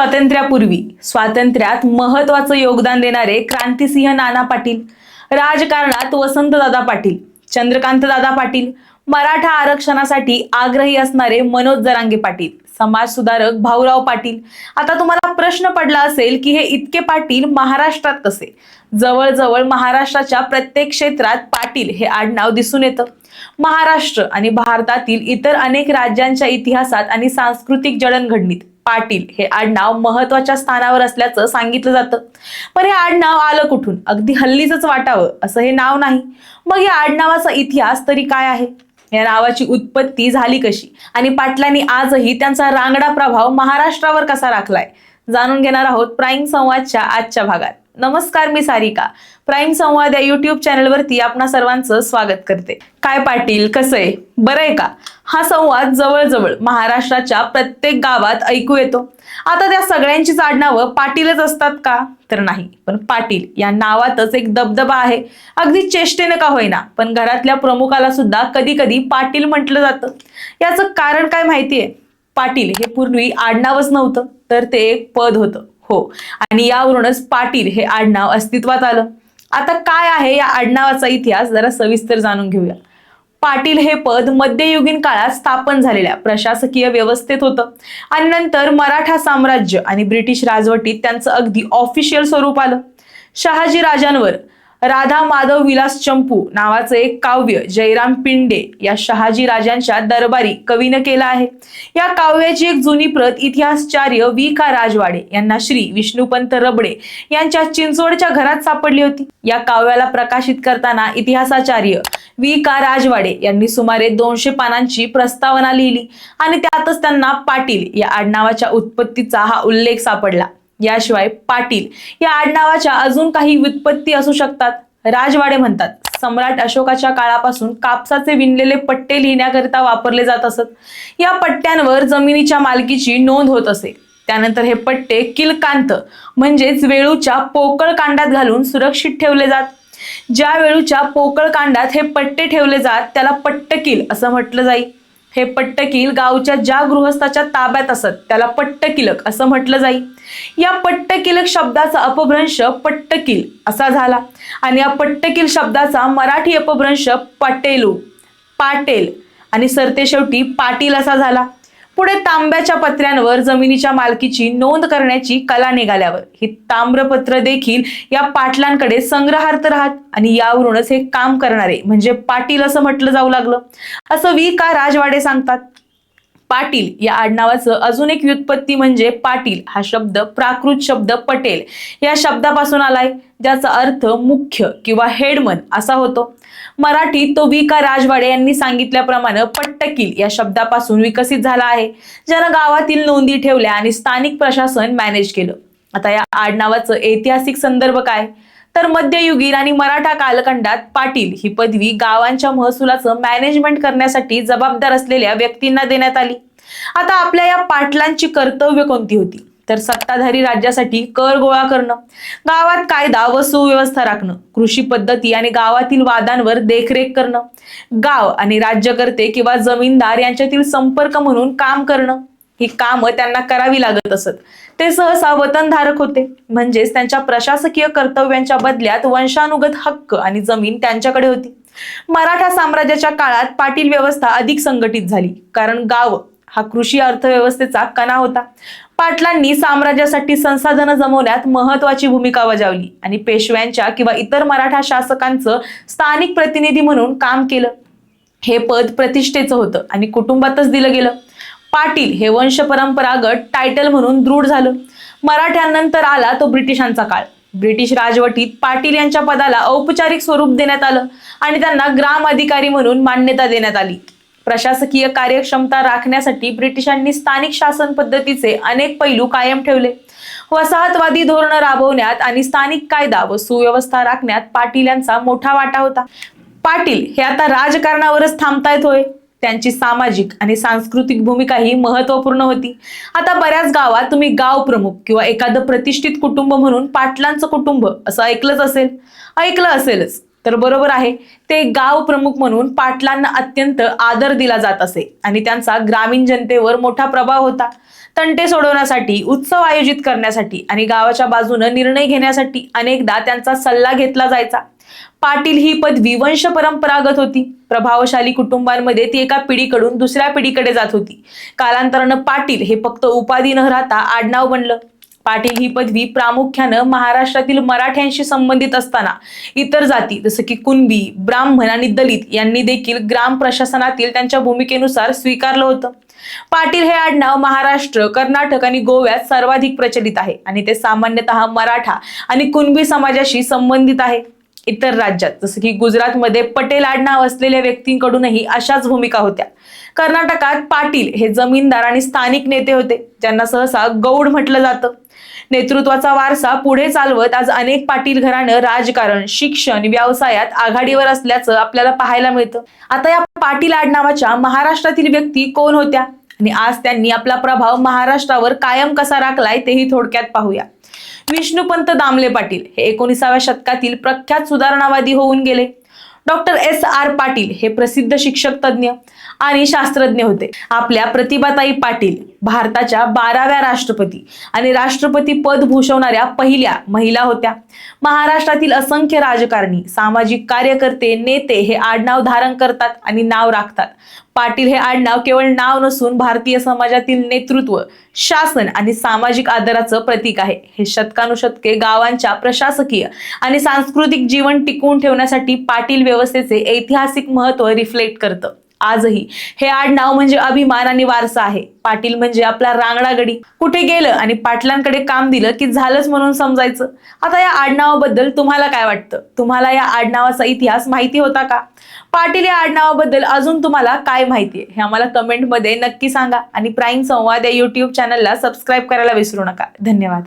स्वातंत्र्यापूर्वी स्वातंत्र्यात महत्वाचं योगदान देणारे क्रांतिसिंह नाना पाटील राजकारणात वसंतदादा पाटील चंद्रकांतदादा पाटील मराठा आरक्षणासाठी आग्रही असणारे मनोज जरांगे पाटील समाज सुधारक भाऊराव पाटील. आता तुम्हाला प्रश्न पडला असेल की हे इतके पाटील महाराष्ट्रात कसे? जवळजवळ महाराष्ट्राच्या प्रत्येक क्षेत्रात पाटील हे आडनाव दिसून येतं. महाराष्ट्र आणि भारतातील इतर अनेक राज्यांच्या इतिहासात आणि सांस्कृतिक जडणघडणीत पाटील हे आडनाव महत्त्वाच्या स्थानावर असल्याचं सांगितलं जातं. पण हे आडनाव आलं कुठून? अगदी हल्लीच वाटावं असं हे नाव नाही. मग या आडनावाचा इतिहास तरी काय आहे? या नावाची उत्पत्ती झाली कशी? आणि पाटलांनी आजही त्यांचा रांगडा प्रभाव महाराष्ट्रावर कसा राखलाय? जाणून घेणार आहोत प्राईम संवादच्या आजच्या भागात. नमस्कार मी सारिका. प्राईम संवाद या युट्यूब चॅनलवरती आपणा सर्वांचं स्वागत करते. काय पाटील कसं आहे? बरं आहे का? हा संवाद जवळजवळ महाराष्ट्राच्या प्रत्येक गावात ऐकू येतो. आता त्या सगळ्यांचीच आडनावं पाटीलच असतात का? तर नाही. पण पाटील या नावातच एक दबदबा आहे. अगदी चेष्टेनं का होईना पण घरातल्या प्रमुखाला सुद्धा कधी कधी पाटील म्हटलं जातं. याचं कारण काय माहितीये? पाटील हे पूर्वी आडनावच नव्हतं तर ते एक पद होतं. हो. आणि यावरूनच पाटील हे आडनाव अस्तित्वात आलं. आता काय आहे या आडनावाचा इतिहास जरा सविस्तर जाणून घेऊया. पाटील हे पद मध्ययुगीन काळात स्थापन झालेल्या प्रशासकीय व्यवस्थेत होतं. आणि नंतर मराठा साम्राज्य आणि ब्रिटिश राजवटीत त्यांचं अगदी ऑफिशियल स्वरूप आलं. शहाजी राजांवर राधा माधव विलास चंपू नावाचं एक काव्य जयराम पिंडे या शहाजी राजांच्या दरबारी कवीनं केलं आहे. या काव्याची एक जुनी प्रत इतिहासचार्य वी का राजवाडे यांना श्री विष्णुपंत रबडे यांच्या चिंचवडच्या घरात सापडली होती. या काव्याला प्रकाशित करताना इतिहासाचार्य वी का राजवाडे यांनी सुमारे दोनशे पानांची प्रस्तावना लिहिली आणि त्यातच त्यांना पाटील या आडनावाच्या उत्पत्तीचा हा उल्लेख सापडला. याशिवाय पाटील या आडनावाच्या अजून काही व्युत्पत्ती असू शकतात. राजवाडे म्हणतात सम्राट अशोकाच्या काळापासून कापसाचे विणलेले पट्टे लिहिण्याकरिता वापरले जात असत. या पट्ट्यांवर जमिनीच्या मालकीची नोंद होत असे. त्यानंतर हे पट्टे किलकांत म्हणजेच वेळूच्या पोकळ कांडात घालून सुरक्षित ठेवले जात. ज्या वेळूच्या पोकळ कांडात हे पट्टे ठेवले जात त्याला पट्टकील असं म्हटलं जाई. हे पट्टकील गावच्या ज्या गृहस्थाच्या ताब्यात असत त्याला पट्टकिलक असं म्हटलं जाई. या पट्टकिलक शब्दाचा अपभ्रंश पट्टकिल असा झाला. आणि या पट्टकिल शब्दाचा मराठी अपभ्रंश पटेलू पाटेल आणि सरतेशेवटी पाटील असा झाला. पुढे तांब्याच्या पत्र्यांवर जमिनीच्या मालकीची नोंद करण्याची कला निघाल्यावर ही ताम्रपत्र देखील या पाटलांकडे संग्रहार्थ राहत आणि यावरूनच हे काम करणारे म्हणजे पाटील असं म्हटलं जाऊ लागलं. असं वी का राजवाडे सांगतात. पाटील या आडनावाचं अजून एक व्युत्पत्ती म्हणजे पाटील हा शब्द प्राकृत शब्द पटेल. या शब्दापासून आलाय ज्याचा अर्थ मुख्य किंवा हेडमन असा होतो. मराठीत तो वी का राजवाडे यांनी सांगितल्याप्रमाणे पट्टकील या शब्दापासून विकसित झाला आहे ज्यानं गावातील नोंदी ठेवल्या आणि स्थानिक प्रशासन मॅनेज केलं. आता या आडनावाचं ऐतिहासिक संदर्भ काय? तर मध्ययुगीन आणि मराठा कालखंडात पाटील ही पदवी गावांच्या महसुलाचं मॅनेजमेंट करण्यासाठी जबाबदार असलेल्या व्यक्तींना देण्यात आली. आता आपल्या या पाटलांची कर्तव्य कोणती होती? तर सत्ताधारी राज्यासाठी कर गोळा करणं गावात कायदा व सुव्यवस्था राखणं कृषी पद्धती आणि गावातील वादांवर देखरेख करणं गाव आणि राज्यकर्ते किंवा जमीनदार यांच्यातील संपर्क म्हणून काम करणं ही कामं त्यांना करावी लागत असत. ते सहसा वतनधारक होते. म्हणजेच त्यांच्या प्रशासकीय कर्तव्यांच्या बदल्यात वंशानुगत हक्क आणि जमीन त्यांच्याकडे होती. मराठा साम्राज्याच्या काळात पाटील व्यवस्था अधिक संघटित झाली. कारण गाव हा कृषी अर्थव्यवस्थेचा कणा होता. पाटलांनी साम्राज्यासाठी संसाधनं जमवण्यात महत्वाची भूमिका बजावली आणि पेशव्यांच्या किंवा इतर मराठा शासकांचं स्थानिक प्रतिनिधी म्हणून काम केलं. हे पद प्रतिष्ठेचं होतं आणि कुटुंबातच दिलं गेलं. पाटील हे वंश परंपरागत टायटल म्हणून दृढ झालं. मराठ्यांनंतर आला तो ब्रिटिशांचा काळ. ब्रिटिश राजवटीत पाटील यांच्या पदाला औपचारिक स्वरूप देण्यात आलं आणि त्यांना ग्राम अधिकारी म्हणून मान्यता देण्यात आली. प्रशासकीय कार्यक्षमता राखण्यासाठी ब्रिटिशांनी स्थानिक शासन पद्धतीचे अनेक पैलू कायम ठेवले. वसाहतवादी धोरणं राबवण्यात आणि स्थानिक कायदा व सुव्यवस्था राखण्यात पाटील यांचा मोठा वाटा होता. पाटील हे आता राजकारणावरच थांबतायत होय. त्यांची सामाजिक आणि सांस्कृतिक भूमिका ही महत्त्वपूर्ण होती. आता बऱ्याच गावात तुम्ही गाव प्रमुख किंवा एखादं प्रतिष्ठित कुटुंब म्हणून पाटलांचं कुटुंब असं ऐकलंच असेल. ऐकलं असेलच. तर बरोबर आहे. ते गाव प्रमुख म्हणून पाटलांना अत्यंत आदर दिला जात असे आणि त्यांचा ग्रामीण जनतेवर मोठा प्रभाव होता. तंटे सोडवण्यासाठी उत्सव आयोजित करण्यासाठी आणि गावाच्या बाजूने निर्णय घेण्यासाठी अनेकदा त्यांचा सल्ला घेतला जायचा. पाटील ही पदवी वंश परंपरागत होती. प्रभावशाली कुटुंबांमध्ये ती एका पिढीकडून दुसऱ्या पिढीकडे जात होती. कालांतरानं पाटील हे फक्त उपाधी न राहता आडनाव बनलं. पाटील ही पदवी प्रामुख्यानं महाराष्ट्रातील मराठ्यांशी संबंधित असताना इतर जाती जसं की कुणबी ब्राह्मण आणि दलित यांनी देखील ग्राम प्रशासनातील त्यांच्या भूमिकेनुसार स्वीकारलं होतं. पाटील हे आडनाव महाराष्ट्र कर्नाटक आणि गोव्यात सर्वाधिक प्रचलित आहे आणि ते सामान्यतः मराठा आणि कुणबी समाजाशी संबंधित आहे. इतर राज्यात. जसं की गुजरातमध्ये पटेल आडनाव असलेल्या व्यक्तींकडूनही अशाच भूमिका होत्या. कर्नाटकात पाटील हे जमीनदार आणि स्थानिक नेते होते ज्यांना सहसा गौड म्हटलं जातं. नेतृत्वाचा वारसा पुढे चालवत आज अनेक पाटील घराणं राजकारण शिक्षण व्यवसायात आघाडीवर असल्याचं आपल्याला पाहायला मिळतं. आता या पाटील आडनावाच्या महाराष्ट्रातील व्यक्ती कोण होत्या? आणि आज त्यांनी आपला प्रभाव महाराष्ट्रावर कायम कसा राखलाय तेही थोडक्यात पाहूया. विष्णुपंत दामले पाटील हे एकोणीसाव्या शतकातील प्रख्यात सुधारणावादी होऊन गेले. डॉक्टर एस आर पाटील हे प्रसिद्ध शिक्षक तज्ज्ञ आणि शास्त्रज्ञ होते. आपल्या प्रतिभाताई पाटील भारताच्या बाराव्या राष्ट्रपती आणि राष्ट्रपती पद भूषवणाऱ्या पहिल्या महिला होत्या. महाराष्ट्रातील असंख्य राजकारणी सामाजिक कार्यकर्ते नेते हे आडनाव धारण करतात आणि नाव राखतात. पाटील हे आडनाव केवळ नाव नसून भारतीय समाजातील नेतृत्व शासन आणि सामाजिक आदराचं प्रतीक आहे. हे शतकानुशतके गावांच्या प्रशासकीय आणि सांस्कृतिक जीवन टिकवून ठेवण्यासाठी पाटील व्यवस्थेचे ऐतिहासिक महत्त्व रिफ्लेक्ट करतं. आजही. हे आडनाव म्हणजे अभिमान आणि वारसा आहे. पाटील म्हणजे आपला रांगडागडी कुठे गेलं आणि पाटलांकडे काम दिलं की झालंच म्हणून समजायचं? आता या आडनावाबद्दल तुम्हाला काय वाटतं? तुम्हाला या आडनावाचा इतिहास माहिती होता का? पाटील या आडनावाबद्दल अजून तुम्हाला काय माहितीये हे आम्हाला कमेंटमध्ये नक्की सांगा आणि प्राईम संवाद या युट्यूब चॅनलला सबस्क्राईब करायला विसरू नका. धन्यवाद.